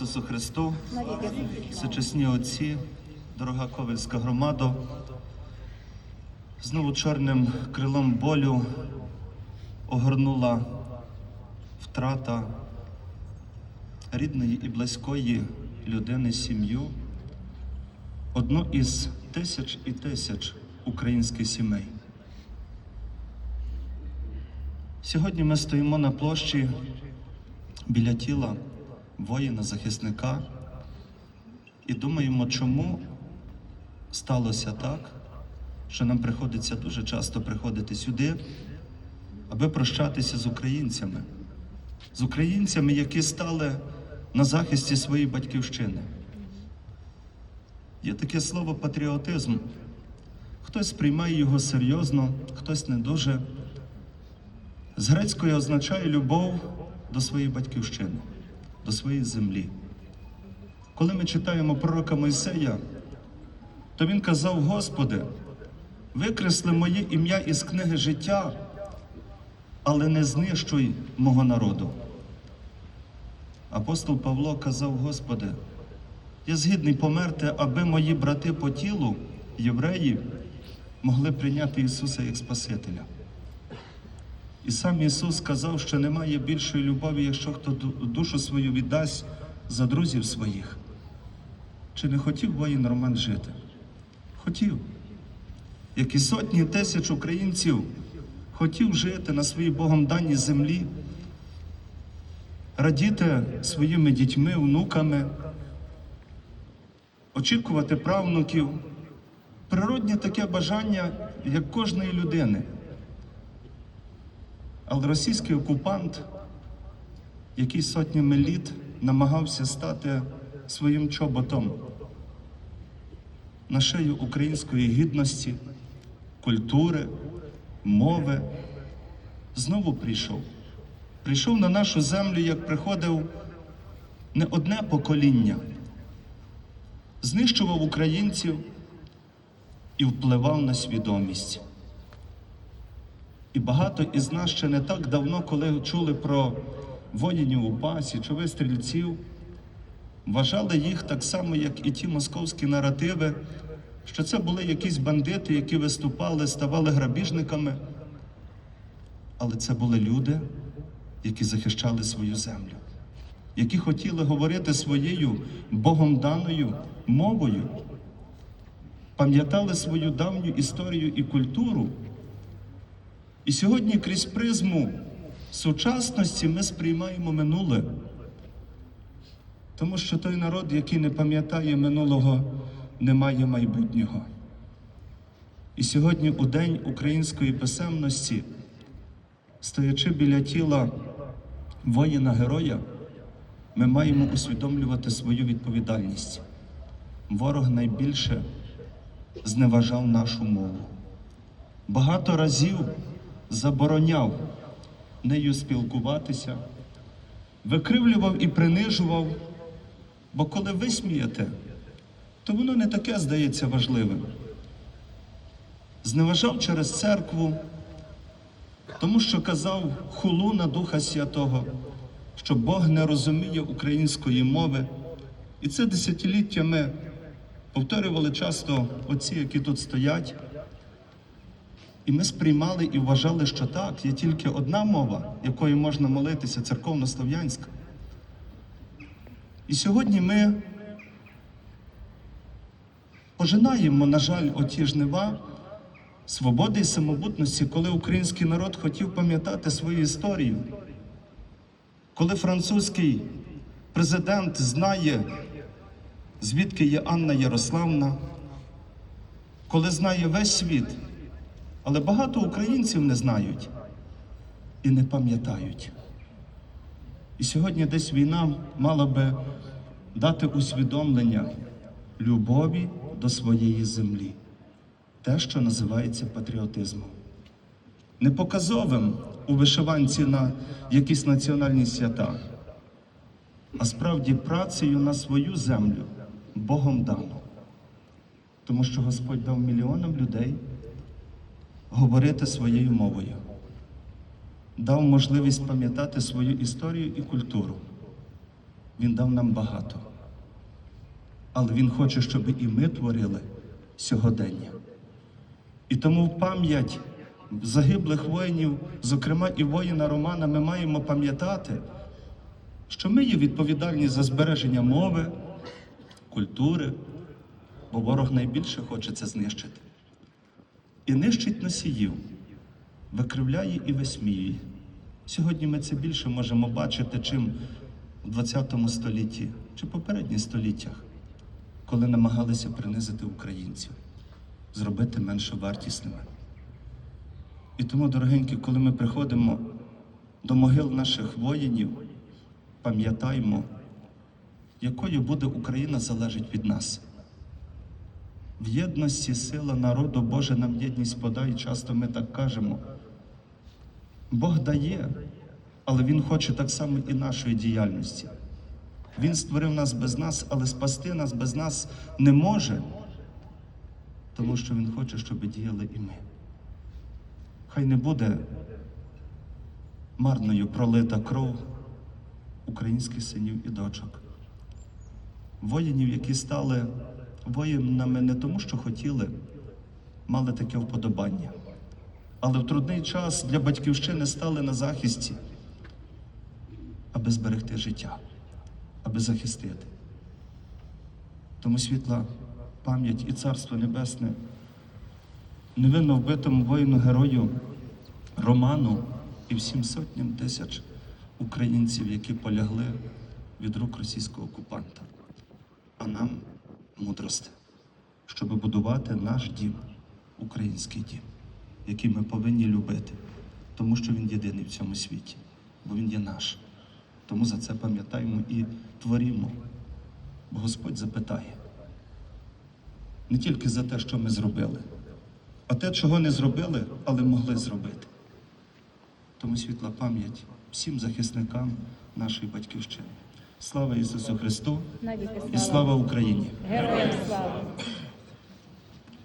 Ісусу Христу, всечесні отці, дорога Ковельська громада, знову чорним крилом болю огорнула втрата рідної і близької людини, сім'ю, одну із тисяч і тисяч українських сімей. Сьогодні ми стоїмо на площі біля тіла воїна, захисника і думаємо, чому сталося так, що нам приходиться дуже часто приходити сюди, аби прощатися з українцями, з українцями, які стали на захисті своєї батьківщини. Є таке слово патріотизм. Хтось сприймає його серйозно, хтось не дуже. З грецької означає любов до своєї батьківщини, до своєї землі. Коли ми читаємо пророка Мойсея, то він казав: Господи, викресли моє ім'я із книги життя, але не знищуй мого народу. Апостол Павло казав: Господи, я згідний померти, аби мої брати по тілу, євреї, могли прийняти Ісуса як Спасителя. І сам Ісус сказав, що немає більшої любові, якщо хто душу свою віддасть за друзів своїх. Чи не хотів воїн Роман жити? Хотів. Як і сотні тисяч українців хотів жити на своїй Богом даній землі, радіти своїми дітьми, внуками, очікувати правнуків. Природнє таке бажання, як кожної людини. Але російський окупант, який сотнями літ намагався стати своїм чоботом на шию української гідності, культури, мови, знову прийшов. Прийшов на нашу землю, як приходив не одне покоління, знищував українців і впливав на свідомість. І багато із нас ще не так давно, коли чули про воїнів у пасі чи вистрільців, вважали їх так само, як і ті московські наративи, що це були якісь бандити, які виступали, ставали грабіжниками. Але це були люди, які захищали свою землю, які хотіли говорити своєю Богом даною мовою, пам'ятали свою давню історію і культуру. І сьогодні крізь призму сучасності ми сприймаємо минуле. Тому що той народ, який не пам'ятає минулого, не має майбутнього. І сьогодні, у День української писемності, стоячи біля тіла воїна-героя, ми маємо усвідомлювати свою відповідальність. Ворог найбільше зневажав нашу мову багато разів забороняв нею спілкуватися, викривлював і принижував, бо коли ви смієте, то воно не таке здається важливим. Зневажав через церкву, тому що казав хулу на Духа Святого, що Бог не розуміє української мови. І це десятиліттями повторювали часто отці, які тут стоять. І ми сприймали і вважали, що так, є тільки одна мова, якою можна молитися, церковно-слов'янська. І сьогодні ми пожинаємо, на жаль, оті жнива свободи і самобутності, коли український народ хотів пам'ятати свою історію, коли французький президент знає, звідки є Анна Ярославна, коли знає весь світ. Але багато українців не знають і не пам'ятають. І сьогодні десь війна мала би дати усвідомлення любові до своєї землі, те, що називається патріотизмом. Не показовим у вишиванці на якісь національні свята, а справді працею на свою землю Богом дано. Тому що Господь дав мільйонам людей говорити своєю мовою, дав можливість пам'ятати свою історію і культуру. Він дав нам багато. Але Він хоче, щоб і ми творили сьогодення. І тому в пам'ять загиблих воїнів, зокрема і воїна Романа, ми маємо пам'ятати, що ми є відповідальні за збереження мови, культури, бо ворог найбільше хоче це знищити. І нищить носіїв, викривляє і висміює. Сьогодні ми це більше можемо бачити, чим в ХХ столітті чи попередніх століттях, коли намагалися принизити українців, зробити менше вартісними. І тому, дорогенькі, коли ми приходимо до могил наших воїнів, пам'ятаймо, якою буде Україна залежить від нас. В єдності сила народу Боже нам єдність подай. Часто ми так кажемо. Бог дає, але Він хоче так само і нашої діяльності. Він створив нас без нас, але спасти нас без нас не може, тому що Він хоче, щоб діяли і ми. Хай не буде марною пролита кров українських синів і дочок, воїнів, які стали воїнами не тому, що хотіли, мали таке вподобання, але в трудний час для батьківщини стали на захисті, аби зберегти життя, аби захистити. Тому світла пам'ять і Царство Небесне невинно вбитому воїну герою Роману і всім сотням тисяч українців, які полягли від рук російського окупанта. А нам мудрости, щоб будувати наш дім, український дім, який ми повинні любити, тому що він єдиний в цьому світі, бо він є наш. Тому за це пам'ятаємо і творімо. Бо Господь запитає не тільки за те, що ми зробили, а те, чого не зробили, але могли зробити. Тому світла пам'ять всім захисникам нашої батьківщини. Слава Ісусу Христу і слава Україні! Героям слава!